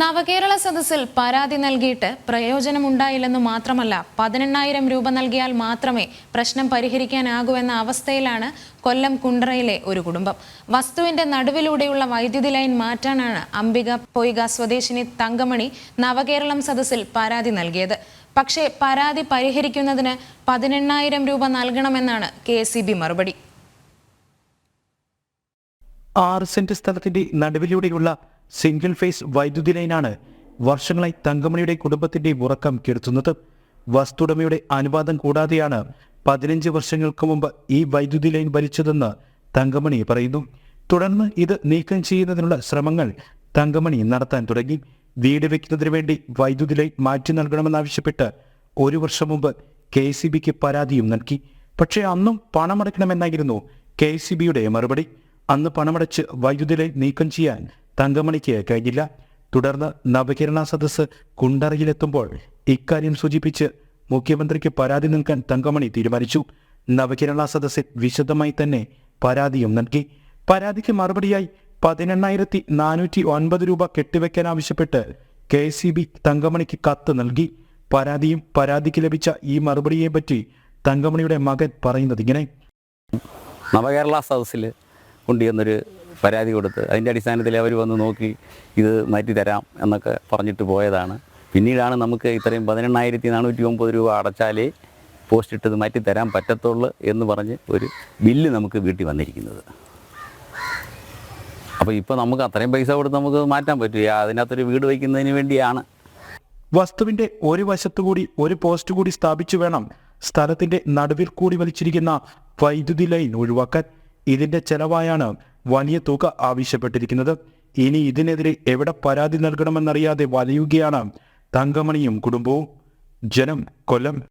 നവകേരള സദസ്സിൽ പരാതി നൽകിയിട്ട് പ്രയോജനമുണ്ടായില്ലെന്നു മാത്രമല്ല പതിനെണ്ണായിരം രൂപ നൽകിയാൽ മാത്രമേ പ്രശ്നം പരിഹരിക്കാനാകൂ എന്ന അവസ്ഥയിലാണ് കൊല്ലം കുണ്ടറയിലെ ഒരു കുടുംബം. വസ്തുവിന്റെ നടുവിലൂടെയുള്ള വൈദ്യുതി ലൈൻ മാറ്റാനാണ് അംബിക പൊയ്ക സ്വദേശിനി തങ്കമണി നവകേരളം സദസ്സിൽ പരാതി നൽകിയത്. പക്ഷേ പരാതി പരിഹരിക്കുന്നതിന് പതിനെണ്ണായിരം രൂപ നൽകണമെന്നാണ് കെ മറുപടി. ആറ് സെന്റ് സ്ഥലത്തിന്റെ നടുവിലൂടെയുള്ള സിംഗിൾ ഫേസ് വൈദ്യുതി ലൈനാണ് വർഷങ്ങളായി തങ്കമണിയുടെ കുടുംബത്തിന്റെ ഉറക്കം കെടുത്തുന്നത്. വസ്തുടമയുടെ അനുവാദം കൂടാതെയാണ് പതിനഞ്ച് വർഷങ്ങൾക്ക് മുമ്പ് ഈ വൈദ്യുതി ലൈൻ വലിച്ചതെന്ന് തങ്കമണി പറയുന്നു. തുടർന്ന് ഇത് നീക്കം ചെയ്യുന്നതിനുള്ള ശ്രമങ്ങൾ തങ്കമണി നടത്താൻ തുടങ്ങി. വീട് വയ്ക്കുന്നതിന് വേണ്ടി വൈദ്യുതി ലൈൻ മാറ്റി നൽകണമെന്നാവശ്യപ്പെട്ട് ഒരു വർഷം മുമ്പ് കെ സി ബിക്ക് പരാതിയും നൽകി. പക്ഷേ അന്നും പണമടയ്ക്കണമെന്നായിരുന്നു കെ സി ബിയുടെ മറുപടി. അന്ന് പണമടച്ച് വൈദ്യുതി നീക്കം ചെയ്യാൻ തങ്കമണിക്ക് കഴിഞ്ഞില്ല. തുടർന്ന് നവകേരള സദസ്സ് കുണ്ടറയിലെത്തുമ്പോൾ ഇക്കാര്യം സൂചിപ്പിച്ച് മുഖ്യമന്ത്രിക്ക് പരാതി നൽകാൻ തങ്കമണി തീരുമാനിച്ചു. നവകേരള സദസ്സിൽ വിശദമായി തന്നെ പരാതിയും നൽകി. പരാതിക്ക് മറുപടിയായി പതിനെണ്ണായിരത്തി നാനൂറ്റി ഒൻപത് രൂപ കെട്ടിവെക്കാൻ ആവശ്യപ്പെട്ട് കെ സി ബി തങ്കമണിക്ക് കത്ത് നൽകി. പരാതിയും പരാതിക്ക് ലഭിച്ച ഈ മറുപടിയെ പറ്റി തങ്കമണിയുടെ മകൻ പറയുന്നത് ഇങ്ങനെ. നവകേരള സദസ്സിൽ കൊണ്ടുചെന്നൊരു പരാതി കൊടുത്ത് അതിന്റെ അടിസ്ഥാനത്തിൽ അവർ വന്ന് നോക്കി ഇത് മാറ്റി തരാം എന്നൊക്കെ പറഞ്ഞിട്ട് പോയതാണ്. പിന്നീടാണ് നമുക്ക് ഇത്രയും പതിനെണ്ണായിരത്തി നാനൂറ്റി ഒമ്പത് രൂപ അടച്ചാലേ പോസ്റ്റ് ഇട്ടത് മാറ്റി തരാൻ പറ്റത്തുള്ളൂ എന്ന് പറഞ്ഞ് ഒരു ബില്ല് നമുക്ക് വീട്ടിൽ വന്നിരിക്കുന്നത്. അപ്പോൾ ഇപ്പോൾ നമുക്ക് അത്രയും പൈസ കൊടുത്ത് നമുക്ക് മാറ്റാൻ പറ്റില്ല അതിനകത്തൊരു വീട് വയ്ക്കുന്നതിന് വേണ്ടിയാണ്. വസ്തുവിന്റെ ഒരു വശത്തുകൂടി ഒരു പോസ്റ്റ് കൂടി സ്ഥാപിച്ചു വേണം. സ്ഥലത്തിന്റെ നടുവിൽ കൂടി വലിച്ചിരിക്കുന്ന വൈദ്യുതി ലൈൻ ഒഴിവാക്കാൻ. ഇതിന്റെ ചെലവായാണ് വലിയ തുക ആവശ്യപ്പെട്ടിരിക്കുന്നത്. ഇനി ഇതിനെതിരെ എവിടെ പരാതി നൽകണമെന്നറിയാതെ വലയുകയാണ് തങ്കമണിയും കുടുംബവും. ജനം കൊല്ലം.